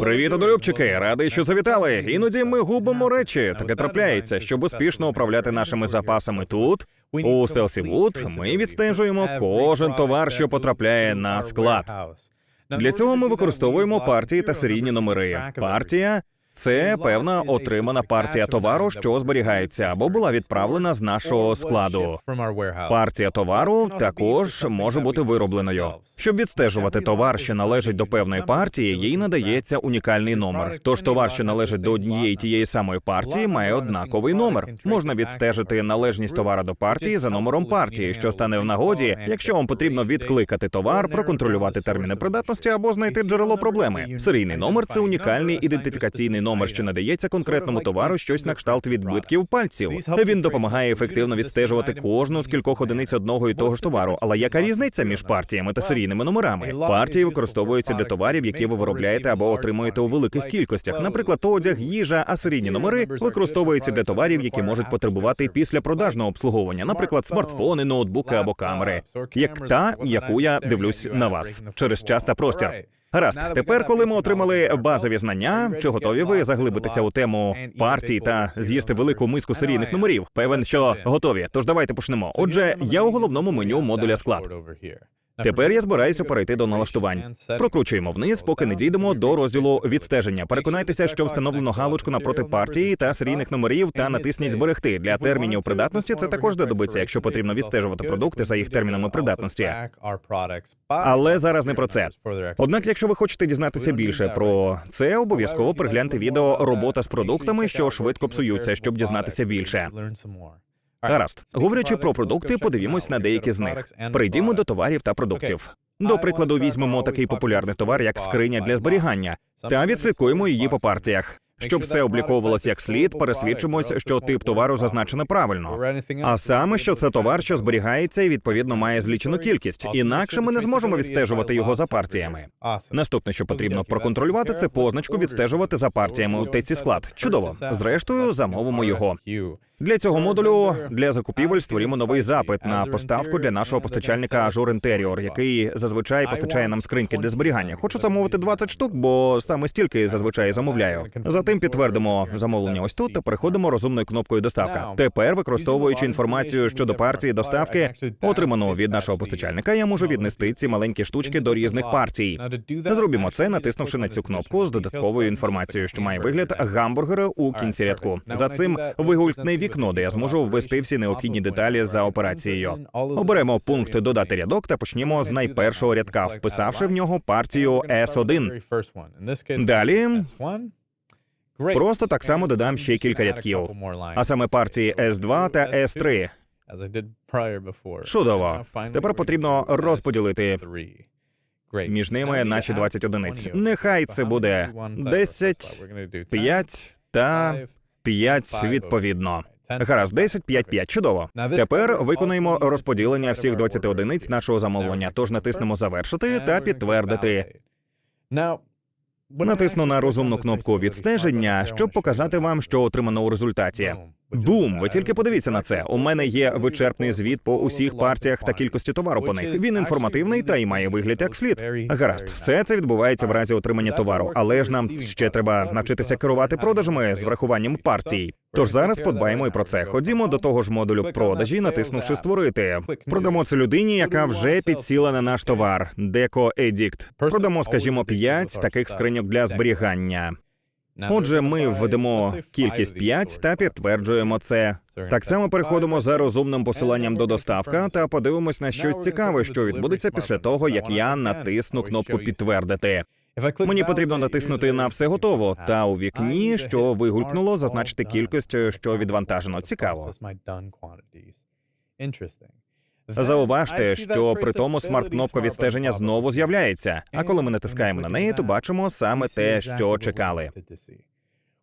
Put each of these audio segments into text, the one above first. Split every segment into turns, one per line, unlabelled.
Привіт, одолюбчики! Радий, що завітали. Іноді ми губимо речі. Таке трапляється. Щоб успішно управляти нашими запасами тут, у Селсівуд ми відстежуємо кожен товар, що потрапляє на склад. Для цього ми використовуємо партії та серійні номери. Партія це певна отримана партія товару, що зберігається або була відправлена з нашого складу. Партія товару також може бути виробленою. Щоб відстежувати товар, що належить до певної партії, їй надається унікальний номер. Тож товар, що належить до однієї тієї самої партії, має однаковий номер. Можна відстежити належність товара до партії за номером партії, що стане в нагоді, якщо вам потрібно відкликати товар, проконтролювати терміни придатності або знайти джерело проблеми. Серійний номер це унікальний ідентифікаційний номер, що надається конкретному товару щось на кшталт відбитків пальців. Він допомагає ефективно відстежувати кожну з кількох одиниць одного і того ж товару. Але яка різниця між партіями та серійними номерами? Партії використовуються для товарів, які ви виробляєте або отримуєте у великих кількостях. Наприклад, одяг, їжа, а серійні номери використовуються для товарів, які можуть потребувати післяпродажного обслуговування, наприклад, смартфони, ноутбуки або камери, як та, яку я дивлюсь на вас через час та простір. Гаразд, тепер, коли ми отримали базові знання, чи готові ви заглибитися у тему партій та з'їсти велику миску серійних номерів? Певен, що готові. Тож давайте почнемо. Отже, я у головному меню модуля склад. Тепер я збираюся перейти до налаштувань. Прокручуємо вниз, поки не дійдемо до розділу відстеження. Переконайтеся, що встановлено галочку напроти партії та серійних номерів, та натисніть зберегти для термінів придатності. Це також знадобиться, якщо потрібно відстежувати продукти за їх термінами придатності. Але зараз не про це. Однак, якщо ви хочете дізнатися більше про це, обов'язково перегляньте відео робота з продуктами, що швидко псуються, щоб дізнатися більше. Гаразд, говорячи про продукти, подивімось на деякі з них. Перейдімо до товарів та продуктів. До прикладу, візьмемо такий популярний товар, як скриня для зберігання, та відслідкуємо її по партіях. Щоб все обліковувалось як слід, пересвідчимось, що тип товару зазначено правильно. А саме, що це товар, що зберігається і відповідно має злічену кількість. Інакше ми не зможемо відстежувати його за партіями. Наступне, що потрібно проконтролювати, це позначку відстежувати за партіями у теці склад. Чудово. Зрештою, замовимо його. Для цього модулю для закупівель створімо новий запит на поставку для нашого постачальника Azure Interior, який зазвичай постачає нам скриньки для зберігання. Хочу замовити 20 штук, бо саме стільки зазвичай замовляю. Затим підтвердимо замовлення ось тут та переходимо розумною кнопкою доставка. Тепер, використовуючи інформацію щодо партії доставки, отриману від нашого постачальника, я можу віднести ці маленькі штучки до різних партій. Зробімо це, натиснувши на цю кнопку з додатковою інформацією, що має вигляд гамбургера у кінці рядку. За цим вигулькне вікно, де я зможу ввести всі необхідні деталі за операцією. Оберемо пункт додати рядок та почнімо з найпершого рядка, вписавши в нього партію S1. Далі просто так само додам ще кілька рядків, а саме партії S2 та S3. Чудово. Тепер потрібно розподілити між ними наші 20 одиниць. Нехай це буде 10, 5 та 5 відповідно. Гаразд, 10, 5, 5. Чудово. Тепер виконаємо розподілення всіх 20 одиниць нашого замовлення. Тож натиснемо завершити та підтвердити. Натисну на розумну кнопку відстеження, щоб показати вам, що отримано у результаті. Бум! Ви тільки подивіться на це. У мене є вичерпний звіт по усіх партіях та кількості товару по них. Він інформативний та й має вигляд як слід. Гаразд, все це відбувається в разі отримання товару, але ж нам ще треба навчитися керувати продажами з врахуваннам партій. Тож зараз подбаємо і про це. Ходімо до того ж модулю продажі, натиснувши створити. Продамо це людині, яка вже підсіла на наш товар. Деко Едікт. Продамо, скажімо, 5 таких скриньок для зберігання. Отже, ми введемо кількість 5 та підтверджуємо це. Так само переходимо за розумним посиланням до доставка та подивимось на щось цікаве, що відбудеться після того, як я натисну кнопку підтвердити. Мені потрібно натиснути на все готово, та у вікні, що вигулькнуло, зазначити кількість, що відвантажено. Цікаво. Зауважте, що при тому смарт-кнопка відстеження знову з'являється. А коли ми натискаємо на неї, то бачимо саме те, що чекали.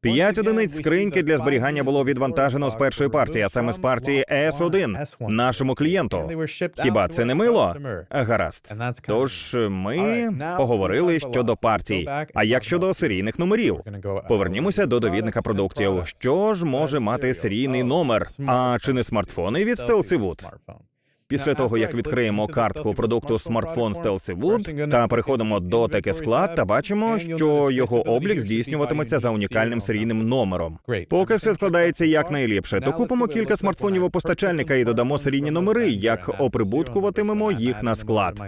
П'ять одиниць скриньки для зберігання було відвантажено з першої партії, а саме з партії S1 нашому клієнту. Хіба це не мило? Гаразд. Тож ми поговорили щодо партій. А як щодо серійних номерів? Повернімося до довідника продуктів. Що ж може мати серійний номер? А чи не смартфони від Wood? Після того, як відкриємо картку продукту смартфон Stealthy Wood та переходимо до таке склад та бачимо, що його облік здійснюватиметься за унікальним серійним номером. Поки все складається якнайліпше, то купимо кілька смартфонів у постачальника і додамо серійні номери, як оприбуткуватимемо їх на склад.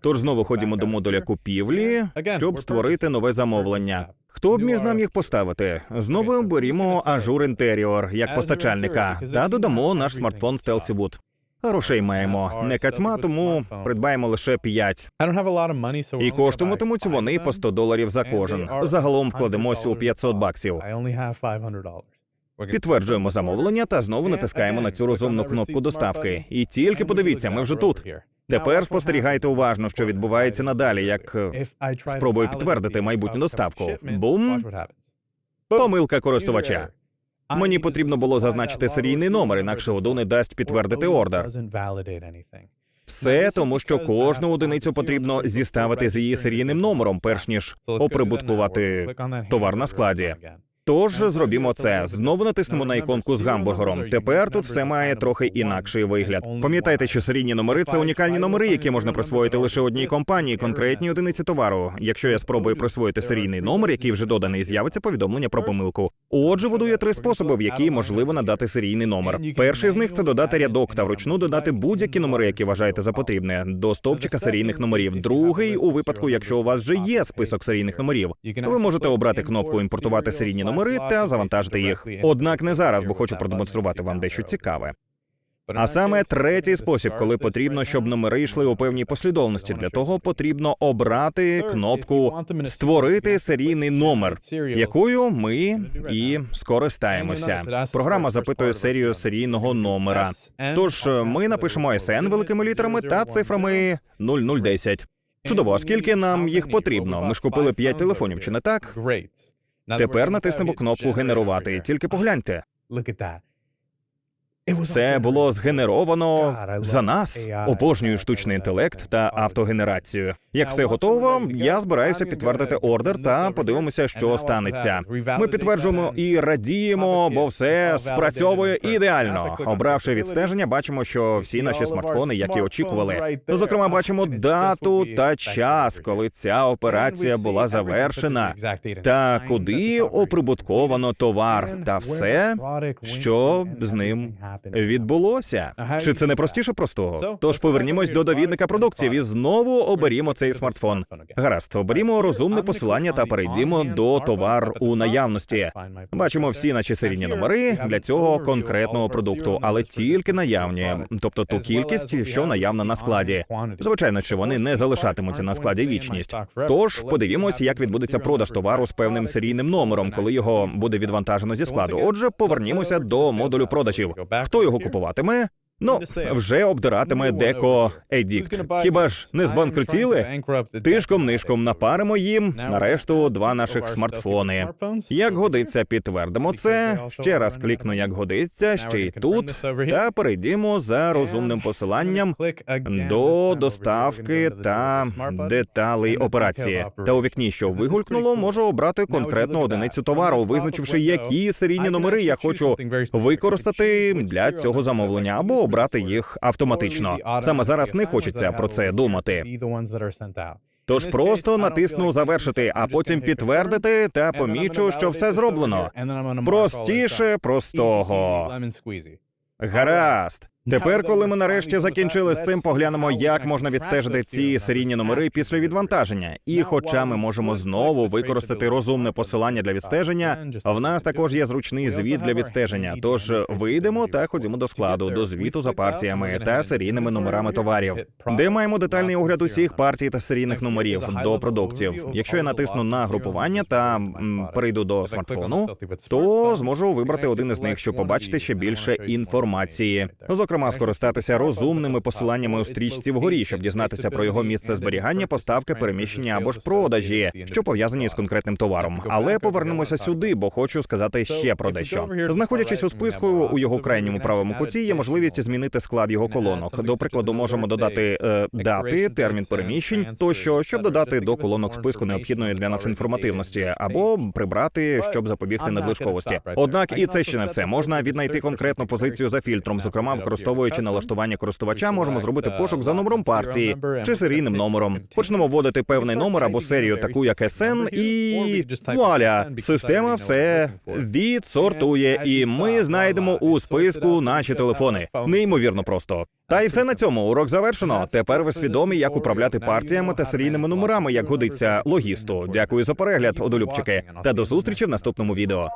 Тож знову ходімо до модуля купівлі, щоб створити нове замовлення. Хто б міг нам їх поставити? Знову оберімо Azure Interior як постачальника та додамо наш смартфон Stealthy Wood. Грошей маємо не катьма, тому придбаємо лише 5. І коштуватимуть вони по 100 доларів за кожен. Загалом вкладемось у 500 баксів. Підтверджуємо замовлення та знову натискаємо на цю розумну кнопку доставки. І тільки подивіться, ми вже тут. Тепер спостерігайте уважно, що відбувається надалі, як спробую підтвердити майбутню доставку. Бум, помилка користувача. Мені потрібно було зазначити серійний номер, інакше ОДУ не дасть підтвердити ордер. Все тому, що кожну одиницю потрібно зіставити з її серійним номером, перш ніж оприбуткувати товар на складі. Тож зробімо це. Знову натиснемо на іконку з гамбургером. Тепер тут все має трохи інакший вигляд. Пам'ятайте, що серійні номери це унікальні номери, які можна присвоїти лише одній компанії, конкретній одиниці товару. Якщо я спробую присвоїти серійний номер, який вже доданий, з'явиться повідомлення про помилку. Отже, будує три способи, в які можливо надати серійний номер. Перший з них це додати рядок та вручну додати будь-які номери, які вважаєте за потрібне, до стовпчика серійних номерів. Другий у випадку, якщо у вас вже є список серійних номерів, ви можете обрати кнопку імпортувати серійні номери та завантажити їх. Однак не зараз, бо хочу продемонструвати вам дещо цікаве. А саме третій спосіб, коли потрібно, щоб номери йшли у певній послідовності. Для того потрібно обрати кнопку Створити серійний номер, якою ми і скористаємося. Програма запитує серію серійного номера. Тож е, ми напишемо SN великими літерами та цифрами 0010. Чудово, скільки нам їх потрібно? Ми ж купили 5 телефонів, чи не так? Тепер натиснемо кнопку Генерувати. Тільки погляньте. Це було згенеровано за нас. Обожнюю штучний інтелект та автогенерацію. Як все готово, я збираюся підтвердити ордер та подивимося, що станеться. Ми підтверджуємо і радіємо, бо все спрацьовує ідеально. Обравши відстеження, бачимо, що всі наші смартфони, як і очікували. Зокрема, бачимо дату та час, коли ця операція була завершена, та куди оприбутковано товар, та все, що з ним відбулося. Чи це не простіше простого? Тож повернімось до довідника продукції і знову оберімо цей смартфон. Гаразд, оберімо розумне посилання та перейдімо до товар у наявності. Бачимо всі наші серійні номери для цього конкретного продукту, але тільки наявні, тобто ту кількість, що наявна на складі. Звичайно, чи вони не залишатимуться на складі вічність. Тож подивімося, як відбудеться продаж товару з певним серійним номером, коли його буде відвантажено зі складу. Отже, повернімося до модулю продажів. Хто його купуватиме? Ну, вже обдиратиме деко Едікт. Хіба ж не збанкрутіли? Тишком нишком напаримо їм нарешту два наших смартфони. Як годиться, підтвердимо це. Ще раз клікну, як годиться, ще й тут. Та перейдімо за розумним посиланням до доставки та деталей операції. Та у вікні, що вигулькнуло, можу обрати конкретну одиницю товару, визначивши, які серійні номери я хочу використати для цього замовлення, або обрати їх автоматично. Саме зараз не хочеться про це думати. Тож просто натисну завершити, а потім підтвердити та помічу, що все зроблено. Простіше простого. Гаразд. Тепер, коли ми нарешті закінчили з цим, поглянемо, як можна відстежити ці серійні номери після відвантаження. І, хоча ми можемо знову використати розумне посилання для відстеження, в нас також є зручний звіт для відстеження. Тож вийдемо та ходімо до складу, до звіту за партіями та серійними номерами товарів, де маємо детальний огляд усіх партій та серійних номерів до продуктів. Якщо я натисну на групування та м, перейду до смартфону, то зможу вибрати один із них, щоб побачити ще більше інформації. Зокрема, скористатися розумними посиланнями у стрічці вгорі, щоб дізнатися про його місце зберігання, поставки, переміщення або ж продажі, що пов'язані з конкретним товаром. Але повернемося сюди, бо хочу сказати ще про дещо. Знаходячись у списку у його крайньому правому куті, є можливість змінити склад його колонок. До прикладу, можемо додати е, дати, термін переміщень тощо, щоб додати до колонок списку необхідної для нас інформативності, або прибрати, щоб запобігти надлишковості. Однак і це ще не все. Можна віднайти конкретну позицію за фільтром, зокрема використовувати використовуючи налаштування користувача, можемо зробити пошук за номером партії чи серійним номером. Почнемо вводити певний номер або серію, таку як SN, і вуаля, система все відсортує, і ми знайдемо у списку наші телефони. Неймовірно просто. Та й все на цьому. Урок завершено. Тепер ви свідомі, як управляти партіями та серійними номерами, як годиться логісту. Дякую за перегляд, одолюбчики, та до зустрічі в наступному відео.